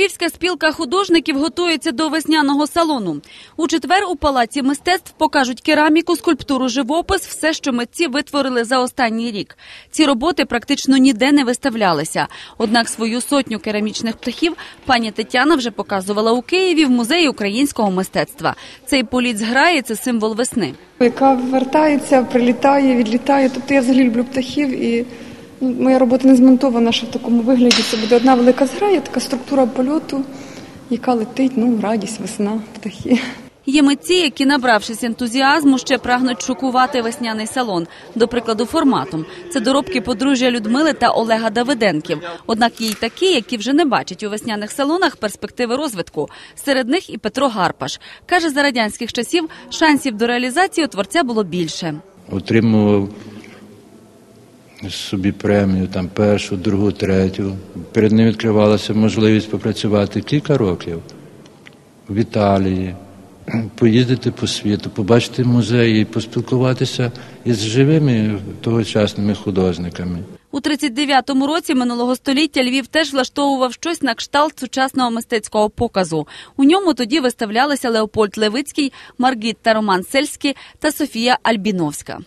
Львівська спілка художників готується до весняного салону. У четвер у палаці мистецтв покажуть кераміку, скульптуру, живопис, все, що митці витворили за останній рік. Ці роботи практично ніде не виставлялися. Однак свою сотню керамічних птахів пані Тетяна вже показувала у Києві в музеї українського мистецтва. Цей політ зграї – це символ весни. яка вертається, прилітає, відлітає. Тобто я взагалі люблю птахів і моя робота не змонтована ще в такому вигляді. Це буде одна велика зграя, така структура польоту, яка летить, ну, радість, весна, птахи. Є митці, які, набравшись ентузіазму, ще прагнуть шокувати весняний салон. До прикладу, форматом. Це доробки подружжя Людмили та Олега Давиденків. Однак є й такі, які вже не бачать у весняних салонах перспективи розвитку. Серед них і Петро Гарпаш. Каже, за радянських часів шансів до реалізації у творця було більше. отримував собі премію, там першу, другу, третю. Перед ним відкривалася можливість попрацювати кілька років в Італії, поїздити по світу, побачити музеї, поспілкуватися із живими тогочасними художниками. У 39-му році минулого століття Львів теж влаштовував щось на кшталт сучасного мистецького показу. У ньому тоді виставлялися Леопольд Левицький, Маргіт та Роман Сельський та Софія Альбіновська.